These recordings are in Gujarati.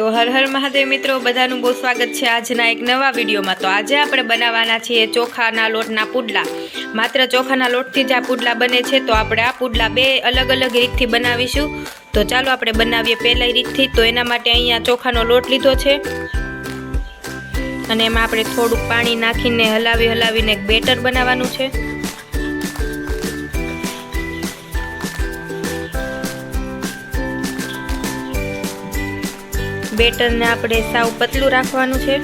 તો હર હર મહાદેવ મિત્રો, બધાનું બહુ સ્વાગત છે આજના એક નવા વિડીયોમાં. તો આજે આપણે બનાવવાના છીએ ચોખાના લોટના પુડલા. માત્ર ચોખાના લોટથી જ આ પુડલા બને છે, તો આપણે આ પુડલા બે અલગ અલગ રીતથી બનાવીશું. તો ચાલો આપણે બનાવીએ પહેલાં રીતથી. તો એના માટે અહીંયા ચોખાનો લોટ લીધો છે. અને એમાં આપણે થોડુંક પાણી નાખીને હલાવી હલાવીને એક બેટર બનાવવાનું છે. બેટરને આપણે સાવ પતલું રાખવાનું છે.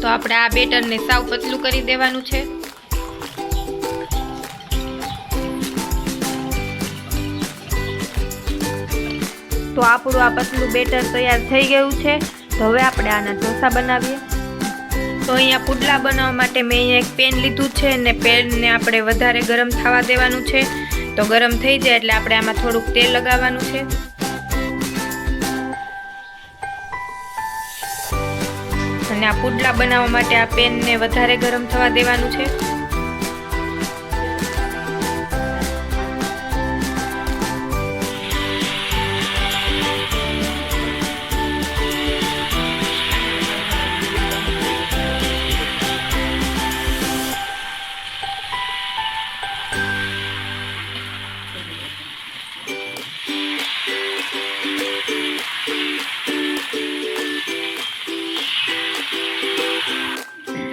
તો આપણે આ બેટરને સાવ પતલું કરી દેવાનું છે. તો આપણું આ પતલું બેટર તૈયાર થઈ ગયું છે. તો હવે આપણે આના ઢોસા બનાવીએ. તો અહીંયા પુડલા બનાવવા માટે મેં અહીંયા એક પેન લીધું છે અને પેનને આપણે વધારે ગરમ થવા દેવાનું છે. તો ગરમ થઈ જાય એટલે આપણે આમાં થોડુંક તેલ લગાવવાનું છે. અને આ પુડલા બનાવવા માટે આ પેનને વધારે ગરમ થવા દેવાનું છે.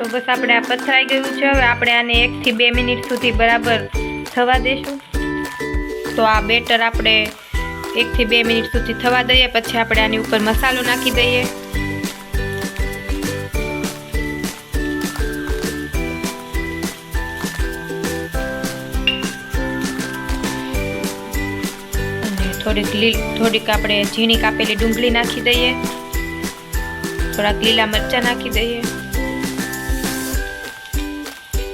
તો બસ આપણે આ પથરાઈ ગયું છે. હવે આપણે આને એકથી બે મિનિટ સુધી બરાબર થવા દઈશું તો આ બેટર આપણે એકથી બે મિનિટ સુધી થવા દઈએ. પછી આપણે આની ઉપર મસાલો નાખી દઈએ. થોડીક લીલ, થોડીક આપણે ઝીણી કાપેલી ડુંગળી નાખી દઈએ. થોડાક લીલા મરચાં નાખી દઈએ.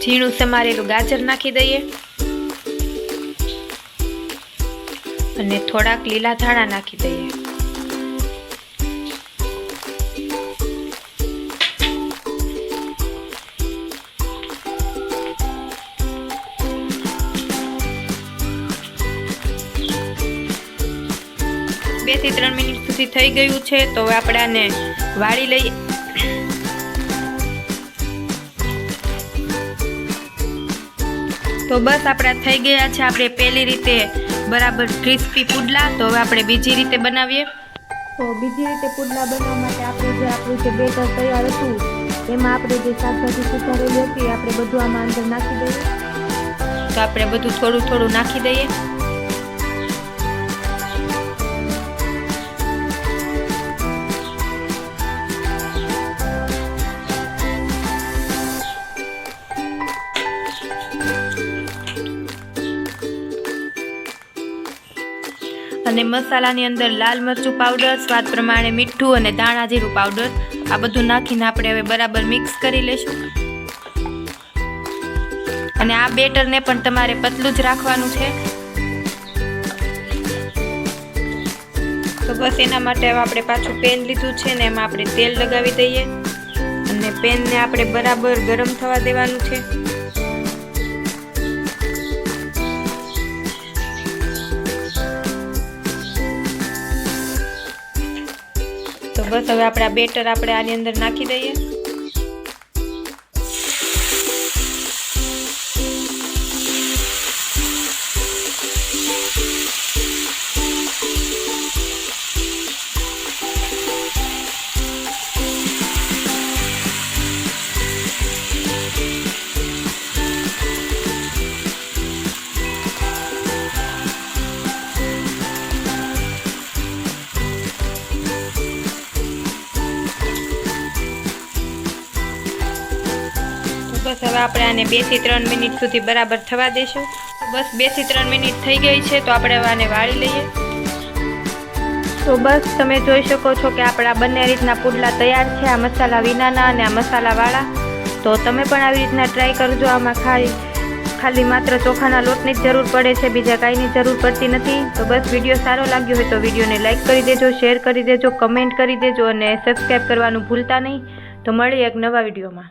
ઝીણું સમારેલું ગાજર નાખી દઈએ. અને થોડાક લીલા ધાણા નાખી દઈએ. બેથી ત્રણ મિનિટ સુધી થઈ ગયું છે, તો આપણે આને વાળી લઈએ. તો બસ આપણા થઈ ગયા છે. આપણે પહેલી રીતે બરાબર ક્રિસ્પી પુડલા. તો હવે આપણે બીજી રીતે બનાવીએ. તો બીજી રીતે પુડલા બનાવવા માટે આપણે જે આપણું જે બેટર તૈયાર હતું એમાં આપણે જે શાકભાજી સુધારેલી હતી આપણે બધું આમાં અંદર નાખી દઈએ. તો આપણે બધું થોડું થોડું નાખી દઈએ. અને મસાલાની અંદર લાલ મરચું પાવડર સ્વાદ પ્રમાણે મીઠું અને ધાણા જીરું પાવડર આ બધું નાખીને આપણે હવે બરાબર મિક્સ કરી લેશું અને આ બેટરને પણ તમારે પતલું જ રાખવાનું છે. તો બસ એના માટે હવે આપણે પાછું પેન લીધું છે ને એમાં આપણે તેલ લગાવી દઈએ. અને પેનને આપણે બરાબર ગરમ થવા દેવાનું છે. બસ હવે આપણે આ બેટર આપણે આની અંદર નાખી દઈએ. બસ હવે આપણે આને બેથી ત્રણ મિનિટ સુધી બરાબર થવા દઈશું બસ બેથી ત્રણ મિનિટ થઈ ગઈ છે, તો આપણે આને વાળી લઈએ. તો બસ તમે જોઈ શકો છો કે આપણા બંને રીતના પુડલા તૈયાર છે, આ મસાલા વિનાના અને આ મસાલાવાળા. તો તમે પણ આવી રીતના ટ્રાય કરજો, આમાં ખાઈ ખાલી માત્ર ચોખાના લોટની જ જરૂર પડે છે, બીજા કાંઈની જરૂર પડતી નથી. તો બસ વીડિયો સારો લાગ્યો હોય તો વિડીયોને લાઇક કરી દેજો શેર કરી દેજો કમેન્ટ કરી દેજો અને સબસ્ક્રાઈબ કરવાનું ભૂલતા નહીં. તો મળીએ એક નવા વિડીયોમાં.